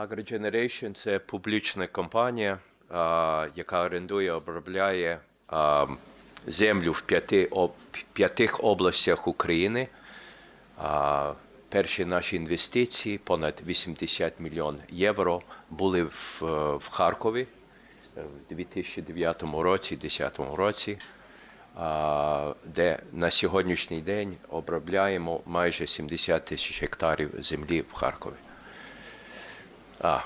AgroGeneration – це публічна компанія, яка орендує, обробляє землю в п'яти п'ятих областях України. Перші наші інвестиції, понад 80 мільйон євро, були в, в Харкові е, в 2009 році, 2010 році, де на сьогоднішній день обробляємо майже 70 тисяч гектарів землі в Харкові. А,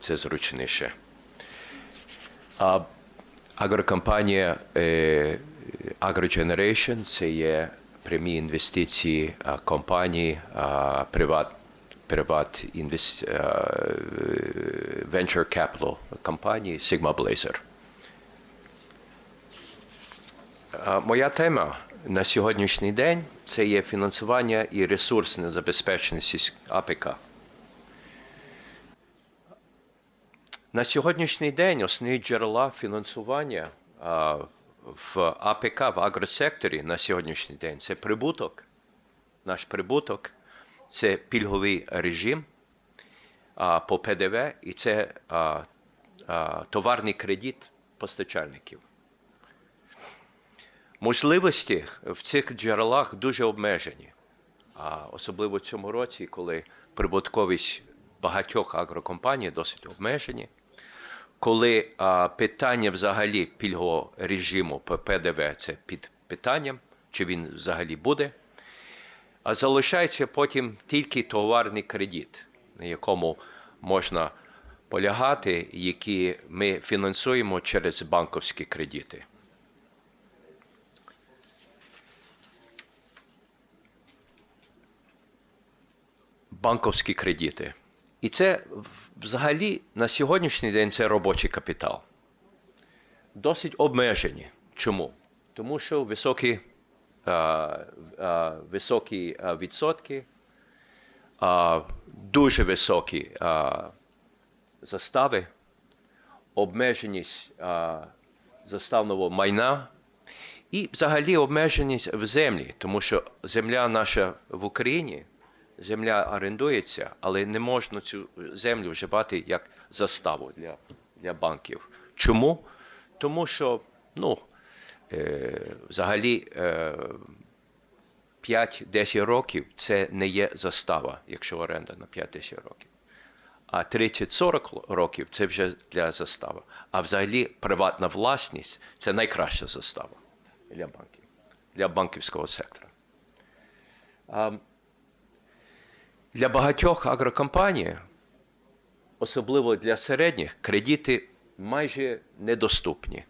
це зручніше. А агрокомпанія е, AgroGeneration – це є прямі інвестиції а, компанії а, приват, приват інвест, а, venture capital компанії Sigma Blazer. А, Моя тема на сьогоднішній день це є фінансування і ресурсне забезпечення сільсь- АПК. На сьогоднішній день основні джерела фінансування в АПК, в агросекторі на сьогоднішній день це прибуток, наш прибуток, це пільговий режим по ПДВ і це товарний кредит постачальників. Можливості в цих джерелах дуже обмежені. Особливо в цьому році, коли прибутковість багатьох агрокомпаній досить обмежені, коли а, питання взагалі пільгового режиму ПДВ це під питанням, чи він взагалі буде, а залишається потім тільки товарний кредит, на якому можна полягати, які ми фінансуємо через банківські кредити. банковські кредити. І це взагалі на сьогоднішній день це робочий капітал. Досить обмежені. Чому? Тому що високі, а, а, високі відсотки, а, дуже високі а, застави, обмеженість а, заставного майна і взагалі обмеженість в землі, тому що земля наша в Україні земля орендується, але не можна цю землю вживати як заставу для, для банків. Чому? Тому що ну, е, взагалі е, 5-10 років це не є застава, якщо оренда на 5-10 років. А 30-40 років це вже для застави. А взагалі приватна власність це найкраща застава для банків, для банківського сектора. Для багатьох агрокомпаній, особливо для середніх, кредити майже недоступні.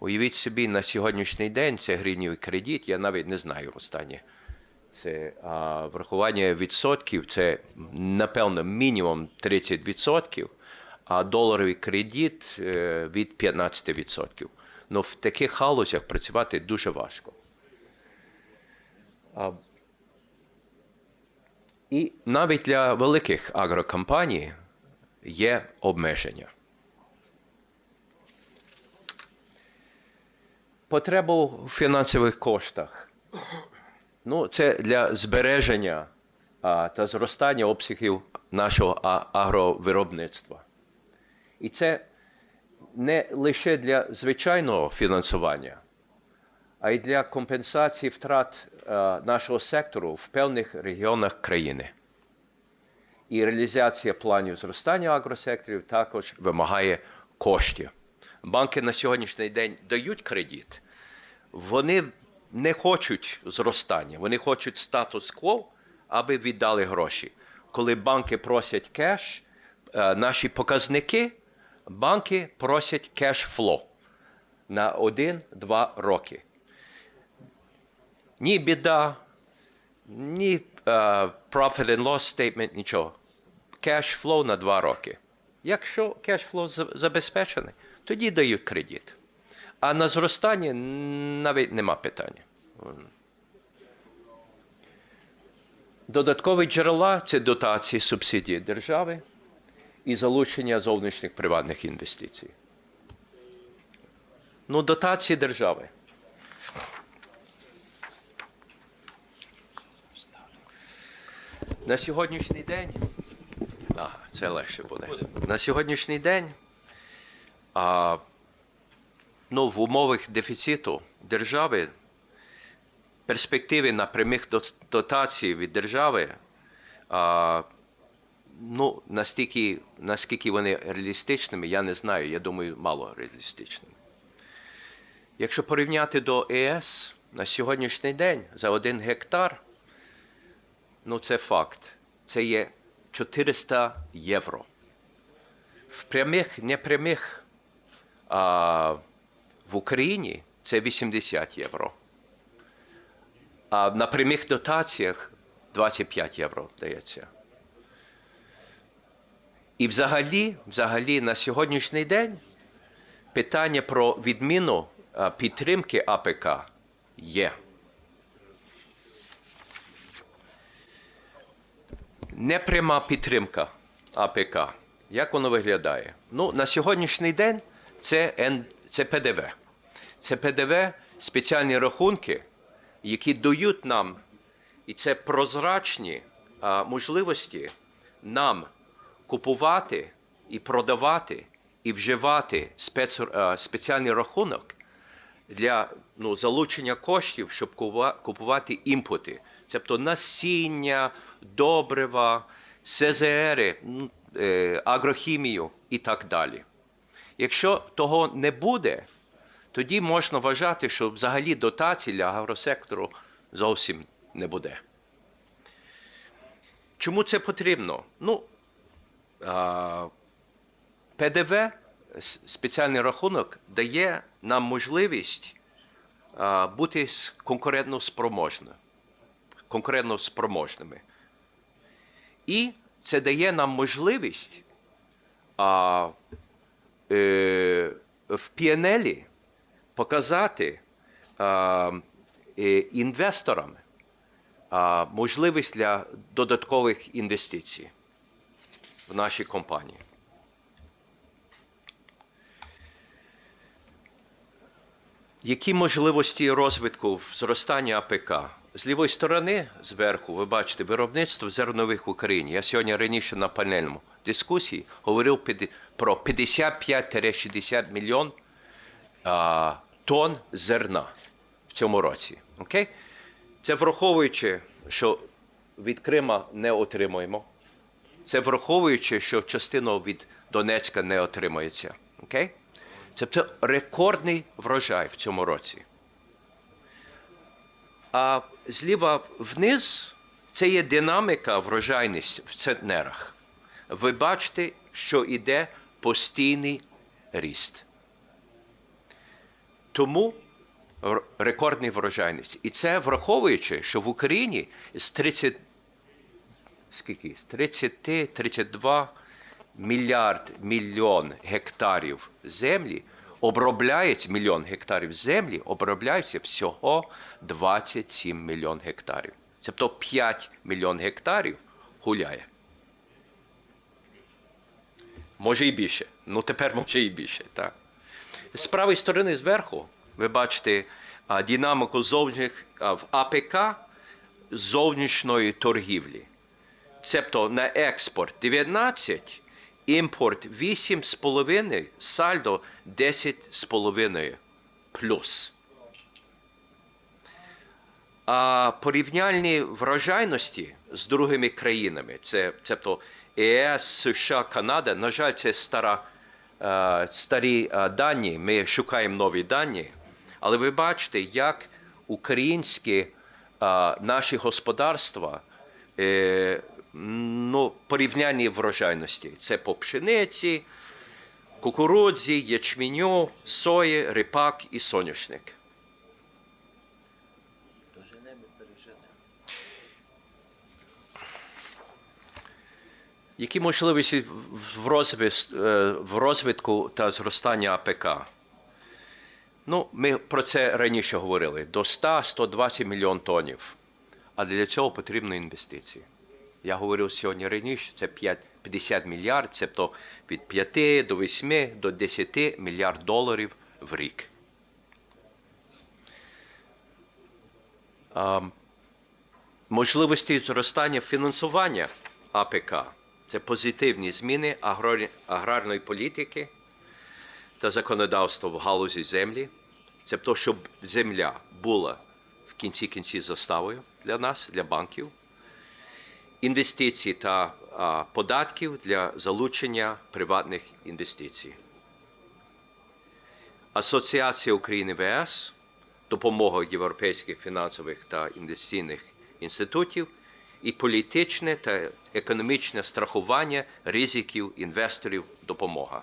Уявіть собі, на сьогоднішній день це гривневий кредит, я навіть не знаю останнє. Це а, врахування відсотків, це напевно мінімум 30%, а доларовий кредит е, від 15%. Ну в таких галузях працювати дуже важко. І навіть для великих агрокомпаній є обмеження. Потреба в фінансових коштах. Ну, це для збереження а, та зростання обсягів нашого агровиробництва. І це не лише для звичайного фінансування, а й для компенсації втрат е, нашого сектору в певних регіонах країни. І реалізація планів зростання агросекторів також вимагає коштів. Банки на сьогоднішній день дають кредит, вони не хочуть зростання, вони хочуть статус-кво, аби віддали гроші. Коли банки просять кеш, е, наші показники, банки просять кеш-фло на 1-2 роки ні біда, ні е, profit and loss statement, нічого. Cash flow на два роки. Якщо cash flow забезпечений, тоді дають кредит. А на зростання навіть нема питання. Додаткові джерела це дотації субсидії держави і залучення зовнішніх приватних інвестицій. Ну, дотації держави. На сьогоднішній день Ага, це легше буде. На сьогоднішній день а, ну, в умовах дефіциту держави перспективи на прямих дотацій від держави а, ну, настільки, наскільки вони реалістичними, я не знаю. Я думаю, мало реалістичними. Якщо порівняти до ЕС на сьогоднішній день за один гектар, ну це факт. Це є 400 євро. В прямих, непрямих а, в Україні це 80 євро. А на прямих дотаціях 25 євро дається. І взагалі, взагалі на сьогоднішній день питання про відміну підтримки АПК є. Непряма підтримка АПК. Як воно виглядає? Ну, на сьогоднішній день це, Н- це ПДВ. Це ПДВ спеціальні рахунки, які дають нам, і це прозрачні а, можливості нам купувати і продавати і вживати спец, а, спеціальний рахунок для ну, залучення коштів, щоб купувати імпорти, тобто насіння, добрива, СЗР, е, агрохімію і так далі. Якщо того не буде, тоді можна вважати, що взагалі дотацій для агросектору зовсім не буде. Чому це потрібно? Ну, ПДВ, спеціальний рахунок, дає нам можливість бути конкурентно спроможними. Конкурентно спроможними. І це дає нам можливість е, в піанелі показати е, інвесторам можливість для додаткових інвестицій в нашій компанії. Які можливості розвитку в зростанні АПК? З лівої сторони, зверху, ви бачите виробництво зернових в Україні. Я сьогодні раніше на панельному дискусії говорив про 55-60 мільйон а, тонн зерна в цьому році. Окей? Це враховуючи, що від Крима не отримуємо. Це враховуючи, що частину від Донецька не отримується. Окей? Це рекордний врожай в цьому році. А зліва вниз це є динаміка врожайність в центнерах. Ви бачите, що йде постійний ріст. Тому рекордний врожайність. І це враховуючи, що в Україні з 30 скільки? З 30-32 мільярд мільйон гектарів землі обробляють мільйон гектарів землі, обробляється всього 27 мільйон гектарів. Тобто 5 мільйон гектарів гуляє. Може і більше. Ну тепер може і більше. Так. З правої сторони зверху ви бачите динаміку зовнішніх в АПК зовнішньої торгівлі. Цебто на експорт 19, імпорт 8,5, сальдо 10,5 плюс. А порівняльні врожайності з другими країнами, це цебто ЕС, США, Канада, на жаль, це стара, е, старі е, дані. Ми шукаємо нові дані. Але ви бачите, як українські е, наші господарства ну, порівнянні врожайності. Це по пшениці, кукурудзі, ячменю, сої, рипак і соняшник. Які можливості е, в розвитку та зростання АПК? Ну, ми про це раніше говорили: до 100-120 мільйон тонів. А для цього потрібні інвестиції. Я говорив сьогодні раніше, це 5 50 мільярд, тобто від 5 до 8 до 10 мільярд доларів в рік. А, можливості зростання фінансування АПК. Це позитивні зміни аграрної політики та законодавства в галузі землі. Це то, щоб земля була в кінці кінці заставою для нас, для банків. Інвестицій та податків для залучення приватних інвестицій. Асоціація України ВС, допомога європейських фінансових та інвестиційних інститутів і політичне та економічне страхування ризиків інвесторів допомога.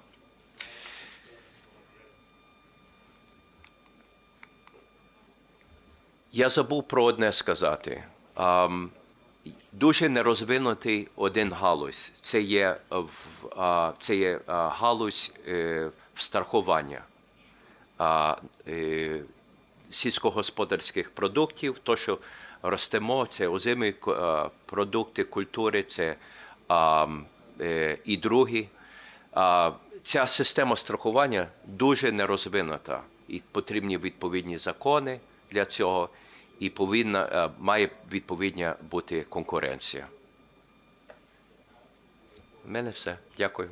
Я забув про одне сказати. Дуже нерозвинутий один галузь. Це є, в, це є галузь е, страхування е, сільськогосподарських продуктів. То, що ростемо, це озимі продукти культури, це е, і другі. Ця система страхування дуже нерозвинута, і потрібні відповідні закони для цього, і повинна е, має відповідня бути конкуренція. У мене все. Дякую.